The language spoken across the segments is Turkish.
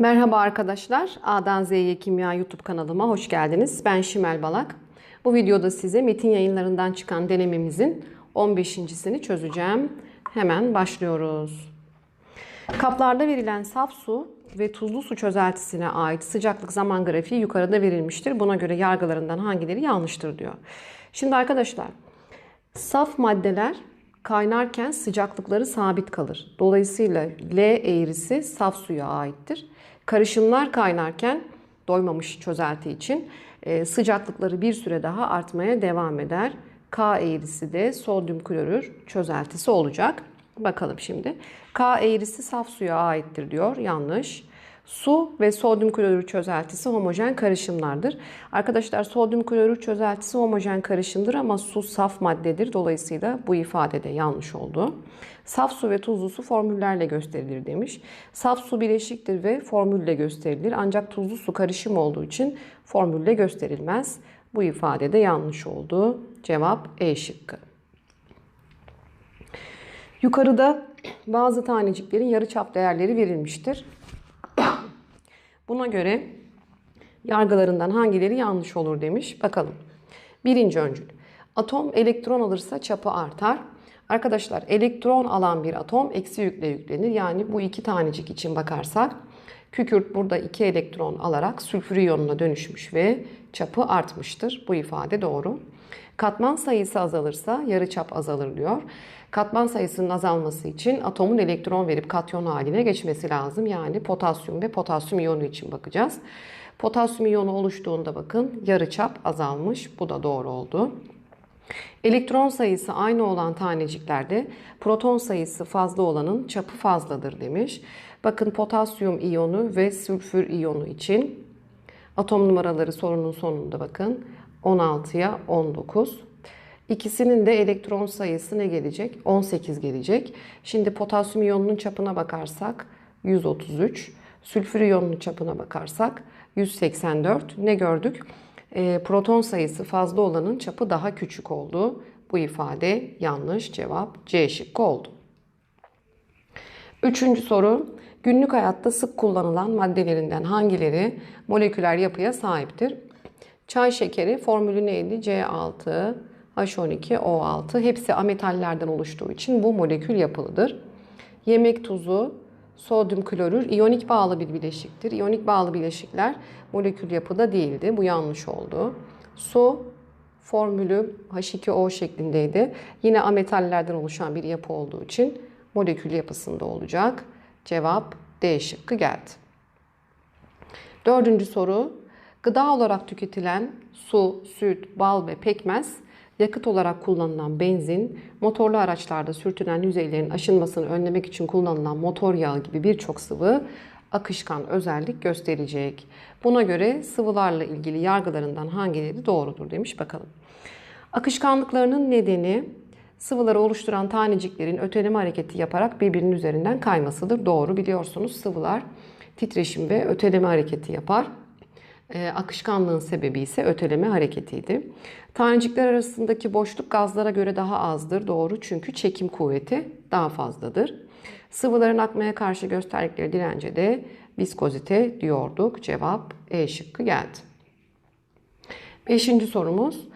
Merhaba arkadaşlar. A'dan Z'ye Kimya YouTube kanalıma hoş geldiniz. Ben Şimel Balak. Bu videoda size metin yayınlarından çıkan denememizin 15.sini çözeceğim. Hemen başlıyoruz. Kaplarda verilen saf su ve tuzlu su çözeltisine ait sıcaklık zaman grafiği yukarıda verilmiştir. Buna göre yargılarından hangileri yanlıştır diyor. Şimdi arkadaşlar saf maddeler kaynarken sıcaklıkları sabit kalır. Dolayısıyla L eğrisi saf suya aittir. Karışımlar kaynarken doymamış çözelti için e, sıcaklıkları bir süre daha artmaya devam eder. K eğrisi de sodyum klorür çözeltisi olacak. Bakalım şimdi. K eğrisi saf suya aittir diyor. Yanlış. Su ve sodyum klorür çözeltisi homojen karışımlardır. Arkadaşlar sodyum klorür çözeltisi homojen karışımdır ama su saf maddedir. Dolayısıyla bu ifade de yanlış oldu. Saf su ve tuzlu su formüllerle gösterilir demiş. Saf su bileşiktir ve formülle gösterilir. Ancak tuzlu su karışım olduğu için formülle gösterilmez. Bu ifade de yanlış oldu. Cevap E şıkkı. Yukarıda bazı taneciklerin yarıçap değerleri verilmiştir. Buna göre yargılarından hangileri yanlış olur demiş. Bakalım. Birinci öncül. Atom elektron alırsa çapı artar. Arkadaşlar elektron alan bir atom eksi yükle yüklenir. Yani bu iki tanecik için bakarsak kükürt burada iki elektron alarak sülfür iyonuna dönüşmüş ve çapı artmıştır. Bu ifade doğru. Katman sayısı azalırsa yarıçap azalır diyor. Katman sayısının azalması için atomun elektron verip katyon haline geçmesi lazım. Yani potasyum ve potasyum iyonu için bakacağız. Potasyum iyonu oluştuğunda bakın yarıçap azalmış. Bu da doğru oldu. Elektron sayısı aynı olan taneciklerde proton sayısı fazla olanın çapı fazladır demiş. Bakın potasyum iyonu ve sülfür iyonu için atom numaraları sorunun sonunda bakın 16'ya 19. İkisinin de elektron sayısı ne gelecek? 18 gelecek. Şimdi potasyum iyonunun çapına bakarsak 133. Sülfür iyonunun çapına bakarsak 184. Ne gördük? E, proton sayısı fazla olanın çapı daha küçük oldu. Bu ifade yanlış. Cevap C şıkkı oldu. Üçüncü soru. Günlük hayatta sık kullanılan maddelerinden hangileri moleküler yapıya sahiptir? Çay şekeri formülü neydi? C6, H12, O6 hepsi ametallerden oluştuğu için bu molekül yapılıdır. Yemek tuzu, sodyum klorür iyonik bağlı bir bileşiktir. İyonik bağlı bileşikler molekül yapıda değildi. Bu yanlış oldu. Su formülü H2O şeklindeydi. Yine ametallerden oluşan bir yapı olduğu için molekül yapısında olacak. Cevap D şıkkı geldi. Dördüncü soru. Gıda olarak tüketilen su, süt, bal ve pekmez yakıt olarak kullanılan benzin, motorlu araçlarda sürtünen yüzeylerin aşınmasını önlemek için kullanılan motor yağı gibi birçok sıvı akışkan özellik gösterecek. Buna göre sıvılarla ilgili yargılarından hangileri doğrudur demiş bakalım. Akışkanlıklarının nedeni sıvıları oluşturan taneciklerin öteleme hareketi yaparak birbirinin üzerinden kaymasıdır. Doğru biliyorsunuz sıvılar titreşim ve öteleme hareketi yapar. E, akışkanlığın sebebi ise öteleme hareketiydi. Tanecikler arasındaki boşluk gazlara göre daha azdır. Doğru çünkü çekim kuvveti daha fazladır. Sıvıların akmaya karşı gösterdikleri dirence de viskozite diyorduk. Cevap E şıkkı geldi. Beşinci sorumuz.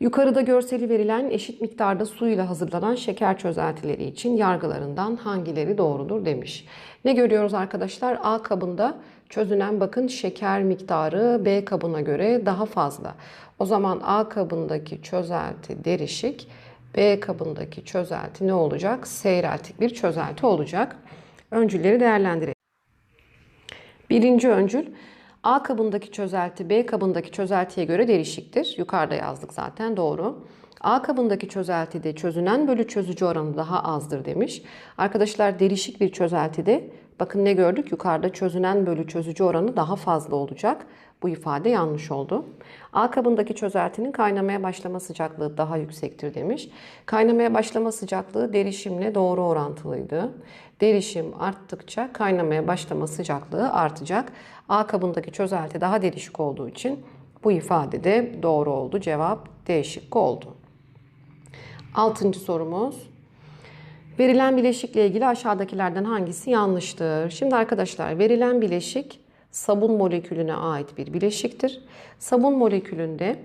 Yukarıda görseli verilen eşit miktarda su ile hazırlanan şeker çözeltileri için yargılarından hangileri doğrudur demiş. Ne görüyoruz arkadaşlar? A kabında çözünen bakın şeker miktarı B kabına göre daha fazla. O zaman A kabındaki çözelti derişik, B kabındaki çözelti ne olacak? Seyreltik bir çözelti olacak. Öncülleri değerlendirelim. Birinci öncül A kabındaki çözelti B kabındaki çözeltiye göre değişiktir. Yukarıda yazdık zaten doğru. A kabındaki çözeltide çözünen bölü çözücü oranı daha azdır demiş. Arkadaşlar derişik bir çözeltide bakın ne gördük? Yukarıda çözünen bölü çözücü oranı daha fazla olacak. Bu ifade yanlış oldu. A kabındaki çözeltinin kaynamaya başlama sıcaklığı daha yüksektir demiş. Kaynamaya başlama sıcaklığı derişimle doğru orantılıydı. Derişim arttıkça kaynamaya başlama sıcaklığı artacak. A kabındaki çözelti daha derişik olduğu için bu ifade de doğru oldu. Cevap D şıkkı oldu. Altıncı sorumuz. Verilen bileşikle ilgili aşağıdakilerden hangisi yanlıştır? Şimdi arkadaşlar verilen bileşik sabun molekülüne ait bir bileşiktir. Sabun molekülünde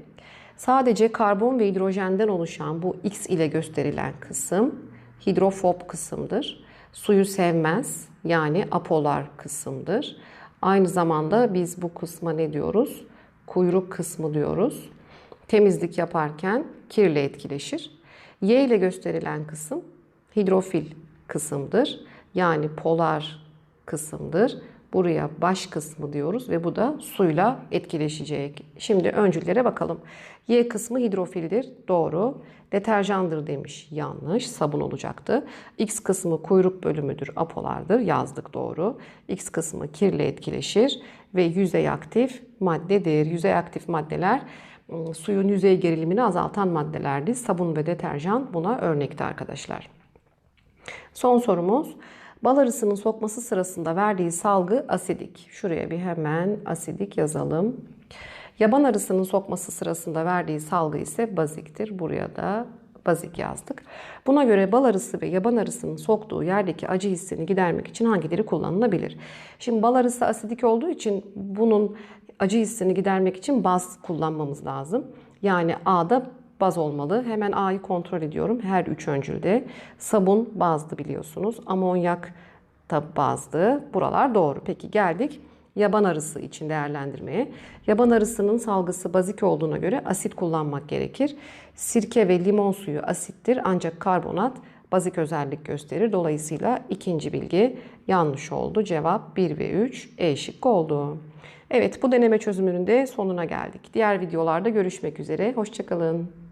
sadece karbon ve hidrojenden oluşan bu X ile gösterilen kısım hidrofob kısımdır. Suyu sevmez yani apolar kısımdır. Aynı zamanda biz bu kısma ne diyoruz? Kuyruk kısmı diyoruz. Temizlik yaparken kirle etkileşir. Y ile gösterilen kısım hidrofil kısımdır. Yani polar kısımdır. Buraya baş kısmı diyoruz ve bu da suyla etkileşecek. Şimdi öncüllere bakalım. Y kısmı hidrofildir. Doğru. Deterjandır demiş. Yanlış. Sabun olacaktı. X kısmı kuyruk bölümüdür. Apolardır. Yazdık doğru. X kısmı kirle etkileşir ve yüzey aktif maddedir. Yüzey aktif maddeler ıı, suyun yüzey gerilimini azaltan maddelerdi. Sabun ve deterjan buna örnekti arkadaşlar. Son sorumuz. Bal arısının sokması sırasında verdiği salgı asidik. Şuraya bir hemen asidik yazalım. Yaban arısının sokması sırasında verdiği salgı ise baziktir. Buraya da bazik yazdık. Buna göre bal arısı ve yaban arısının soktuğu yerdeki acı hissini gidermek için hangileri kullanılabilir? Şimdi bal arısı asidik olduğu için bunun acı hissini gidermek için baz kullanmamız lazım. Yani A'da baz olmalı. Hemen A'yı kontrol ediyorum. Her üç öncülde. Sabun bazdı biliyorsunuz. Amonyak da bazdı. Buralar doğru. Peki geldik yaban arısı için değerlendirmeye. Yaban arısının salgısı bazik olduğuna göre asit kullanmak gerekir. Sirke ve limon suyu asittir ancak karbonat bazik özellik gösterir. Dolayısıyla ikinci bilgi yanlış oldu. Cevap 1 ve 3 E şıkkı oldu. Evet bu deneme çözümünün de sonuna geldik. Diğer videolarda görüşmek üzere. Hoşçakalın.